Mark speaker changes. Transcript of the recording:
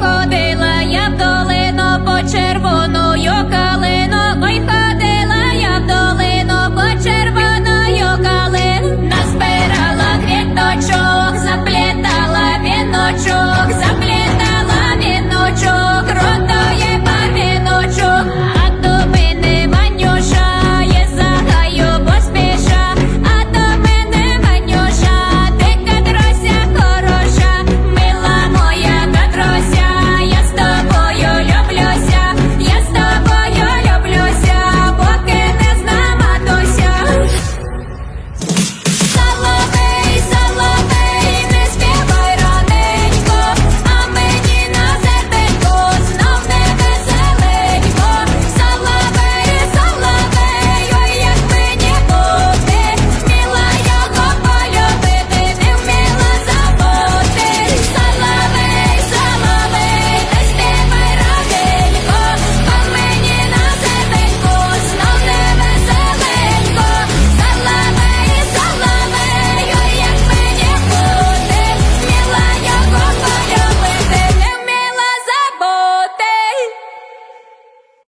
Speaker 1: Ходила я до